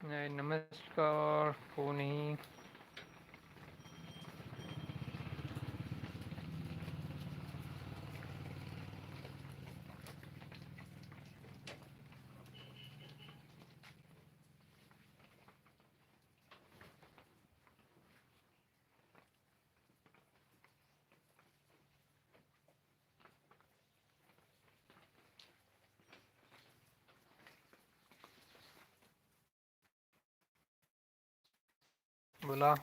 नमस्कार कोणी बोला.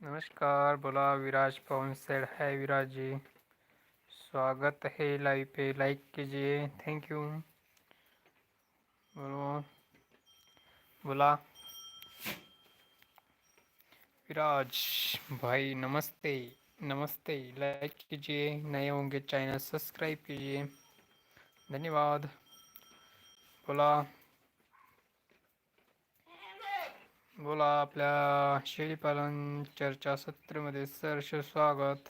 नमस्कार बोला विराज पवन सेड है विराज जी स्वागत है लाइव पे लाइक कीजिए थैंक यू बोलो बोला विराज भाई नमस्ते नमस्ते लाइक कीजिए नए होंगे चैनल सब्सक्राइब कीजिए धन्यवाद बोला बोला आपल्या शेळीपालन चर्चा सत्रमध्ये सहर्ष स्वागत.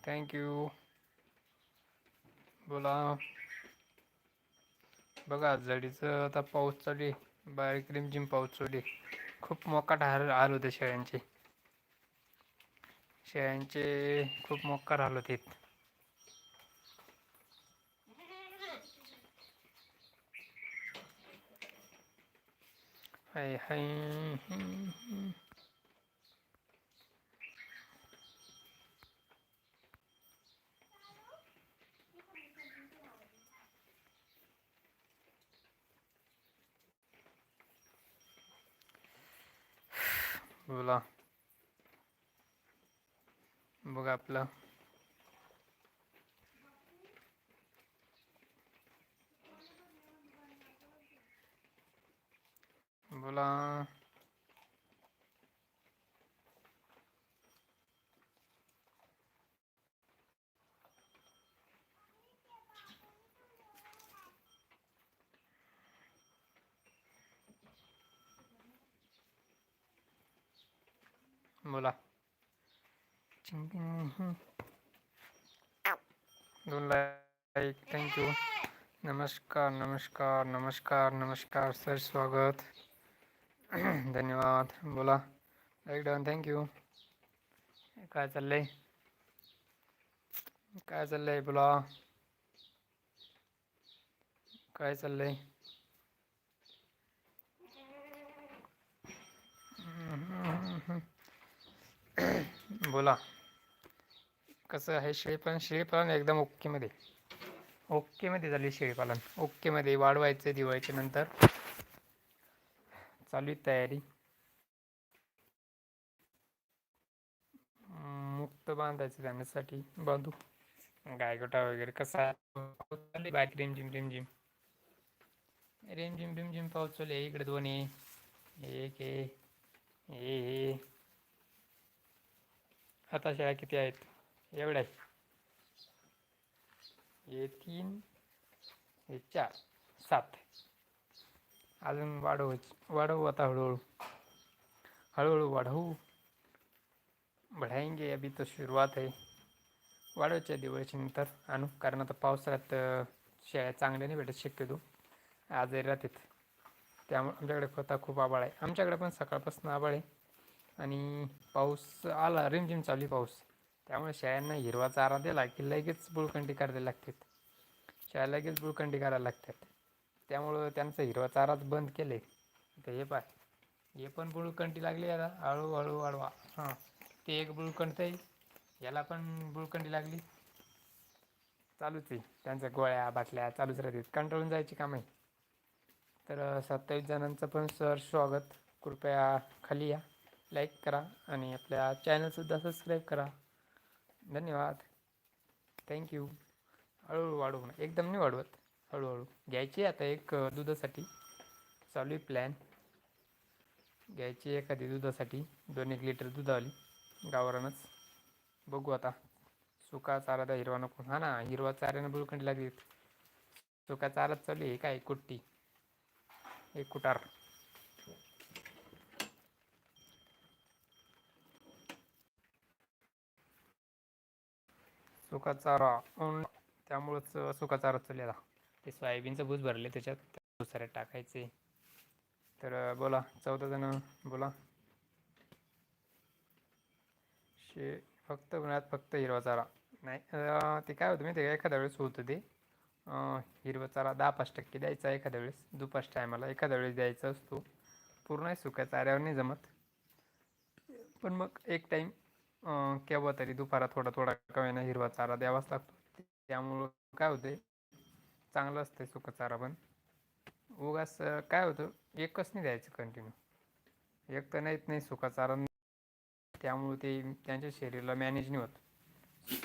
थँक्यू बोला. बघा जडीचं आता पाऊस चालू आहे. बारीक रिमझिम पाऊस चालू आहे. खूप मोकाट हार हाल होते शेळ्यांचे. शेळ्यांचे खूप मोकार हाल होते. हाय हाय बोला बघा आपलं बोला बोला दोन लाईक थँक्यू नमस्कार नमस्कार नमस्कार नमस्कार सर स्वागत धन्यवाद. बोला. लाईक डाऊन थँक्यू काय चाललंय? काय चाललंय बोला? काय चाललंय? बोला. कसं आहे शेळीपालन शेळीपालन एकदम ओकेमध्ये ओकेमध्ये झाली शेळीपालन ओकेमध्ये वाढवायचं दिवाळीच्या नंतर. चालू तयारी. मुक्त बांधायचं जाण्यासाठी बांधू. गायगोटा वगैरे कसा चालली बाईक रिम जिम रिम जिम रिम जिम रिम जिम पाऊस चालू आहे. इकडे दोन्ही एक हे हे. आता शाळा किती आहेत? एवढ्या हे तीन हे चार सात. अजून वाढव वाढवू आता हळूहळू. हळूहळू वाढवू. बढायंगे अभी तो सुरुवात आहे वाढवायच्या दिवाळीच्या नंतर आणू. कारण आता पावसाळ्यात शेळ्या चांगल्या नाही भेटत शक्यतो. आजारी राहतात. त्यामुळे आमच्याकडे खता खूप आबाळ आहे. आमच्याकडे पण सकाळपासून आबाळ आहे. आणि पाऊस आला रिमझिम चालू पाऊस. त्यामुळे शेळ्यांना हिरवा चारा दिला की लगेच बुळकंडी करायला लागतात. शेळ्या लगेच बुळकंडी करायला लागतात. त्यामुळं त्यांचं हिरवा चाराच बंद केले तर हे पाय. हे पण बुळकंटी लागली आता. हळूहळू वाढवा. हां. ते एक बुळकंट आहे. याला पण बुळकंडी लागली. चालूच आहे. त्यांच्या गोळ्या बाटल्या चालूच राहतात. कंटाळून जायची काम आहे तर सत्तावीस जणांचं पण सर स्वागत. कृपया खाली या. लाईक करा आणि आपल्या चॅनलसुद्धा सबस्क्राईब करा. धन्यवाद. थँक्यू. हळूहळू वाढवू ना एकदम नाही वाढवत. हळूहळू. घ्यायची आता एक दुधासाठी. चालू आहे प्लॅन घ्यायची एखादी दुधासाठी. दोन एक लिटर दुधावाली गावरानच. बघू आता. सुका चारा तर हिरवा नको. हा ना हिरवा चाऱ्यानं बुळखंडी लागली. सुका चाराच चालू आहे काय? कुट्टी. एक कुटार. सुका चारा. त्यामुळंच सुका चारा चालू आहे आता. ते सोयाबीनचं भूस भरले त्याच्यात भुसाऱ्यात टाकायचे. तर बोला चौदा जण बोला. शे फक्त उन्हाळ्यात फक्त हिरवा चारा. नाही ते काय होतं मी ते एखाद्या वेळेस होतं ते. हिरवा चारा दहा पाच टक्के द्यायचा एखाद्या वेळेस दुपाच टायमाला एखाद्या वेळेस द्यायचा असतो. पूर्ण सुक्या चाऱ्यावर नाही जमत. पण मग एक टाईम केव्हा तरी दुपारा थोडा थोडा कमी हिरवा चारा द्यावाच लागतो. त्यामुळं काय होते चांगलं असतं सुका चारा पण. उगाच काय होतं एकच नाही द्यायचं कंटिन्यू एक तर नाहीत नाही सुका चारा. त्यामुळे ते त्यांच्या शरीराला मॅनेज नाही होत.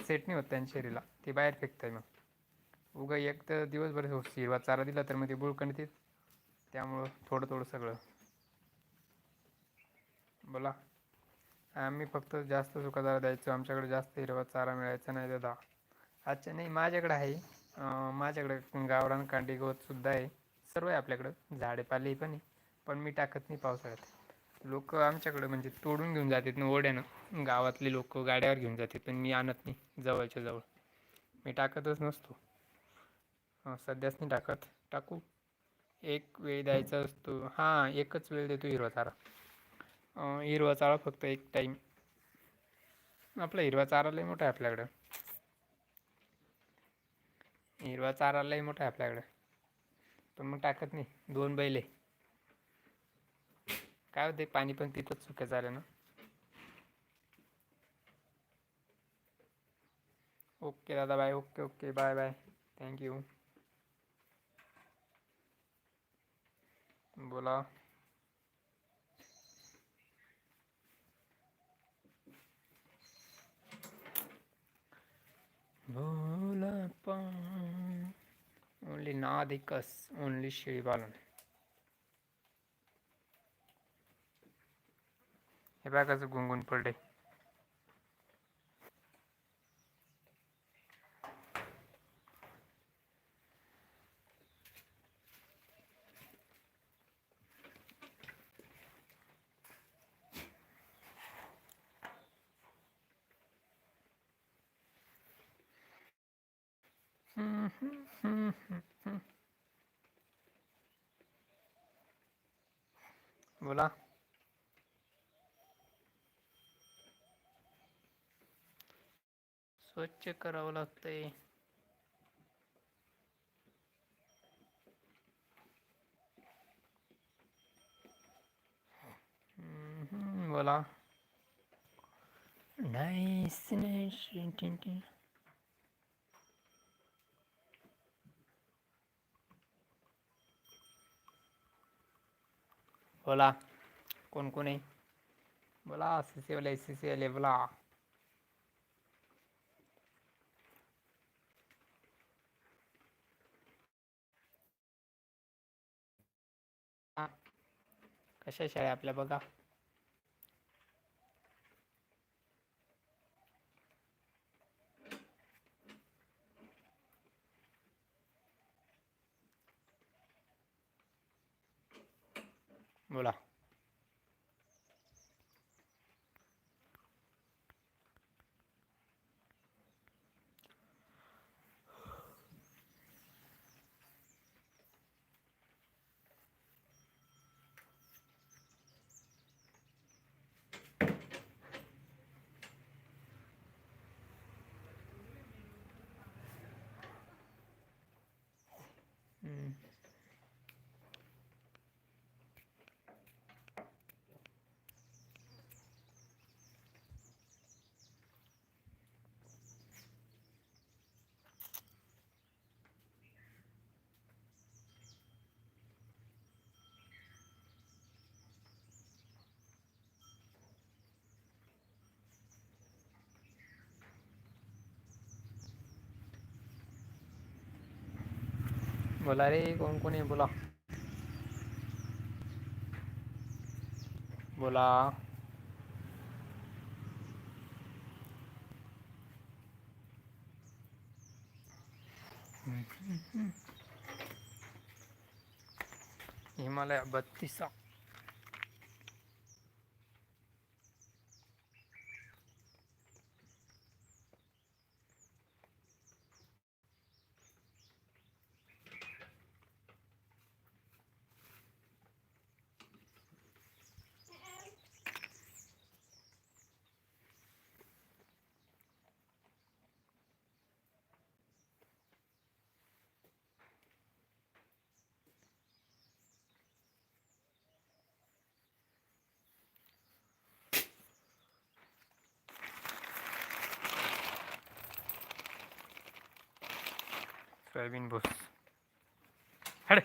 सेट नाही होत त्यांच्या शरीराला. ते बाहेर फेकतं मग. उगा एक तर दिवसभर हो, हिरवा चारा दिला तर मग ते बुळकंड देत त्यामुळं थोडं थोडं सगळं. बोला. आम्ही फक्त जास्त सुका चारा द्यायचो. आमच्याकडे जास्त हिरवा चारा मिळायचा नाही दादा. अच्छा नाही माझ्याकडे आहे. माझ्याकडे गावरान कांडी गवतसुद्धा आहे. सर्व आहे आपल्याकडं. झाडे पाले पण आहे. पण मी टाकत नाही पावसाळ्यात. लोक आमच्याकडं म्हणजे तोडून घेऊन जातात ना ओढ्यानं गावातले लोक गाड्यावर घेऊन जातात पण मी आणत नाही. जवळच्या जवळ. मी टाकतच नसतो. सध्याच नाही टाकत. टाकू. एक वेळ द्यायचा असतो. हां एकच वेळ देतो हिरवा चारा. हिरवा चारा फक्त एक टाईम आपला हिरवा चारा लय मोठा आहे आपल्याकडं. हिरवा चारा लय मोठा आहे आपल्याकडं. पण मग टाकत नाही. दोन बैले. काय होते पाणी पण पितच सुक्या चाऱ्यानं. ओके दादा bye. Okay okay. Bye bye. Thank you बोला. बोला पण ओनली नादिकस ओनली शेळीपालन हे बघा कसं गुंगून पडले बोला. स्वच्छ करावं लागतंय. बोला. नाईस बोला. कोण कोण आहे? बोला सी सी वाले सी सी वाले बोला. कशा शाळा आपल्या? बघा. बोला बोला रे कोण कोण आहे? बोला. बोला. हिमालय बत्तीसा सोयाबीन भूस हडे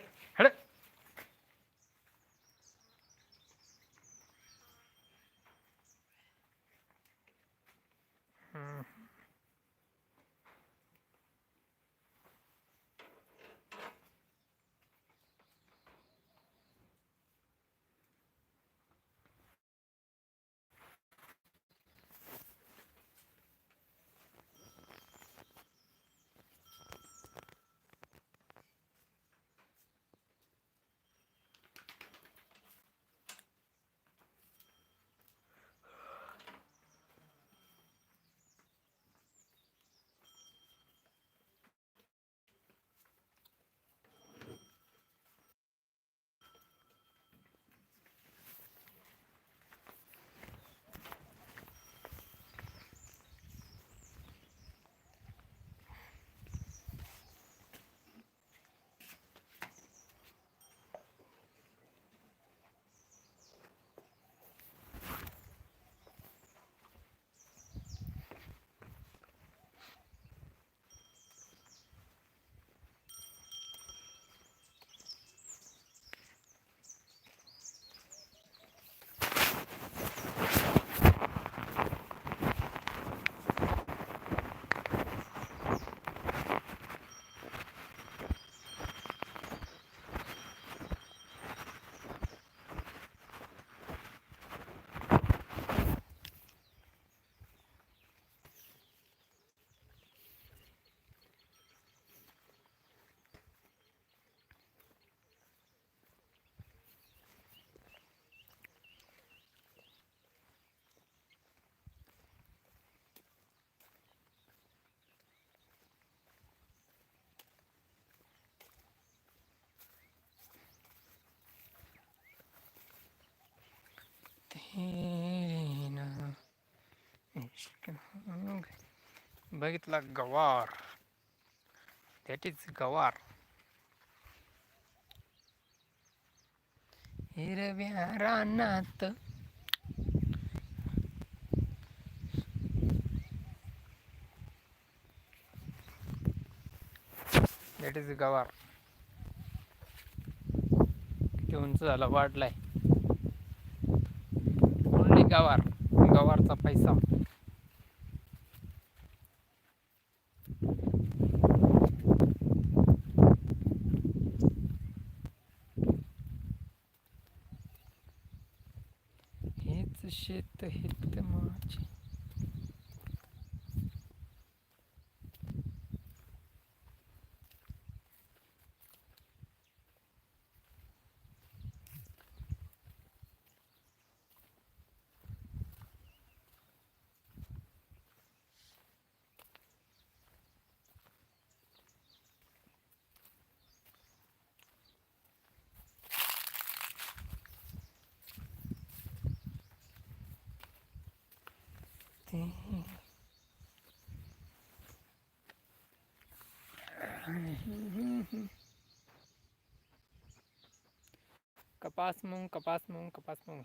बघितला गवार. दॅट इज गवार. हिरव्या रानात. दॅट इज गवार. किती उंच झाला? वाढलाय. ओनली गवार. गवारचा पैसा. це ще та гіртимачі. ते कपास मूंग कपास मूंग कपास मूंग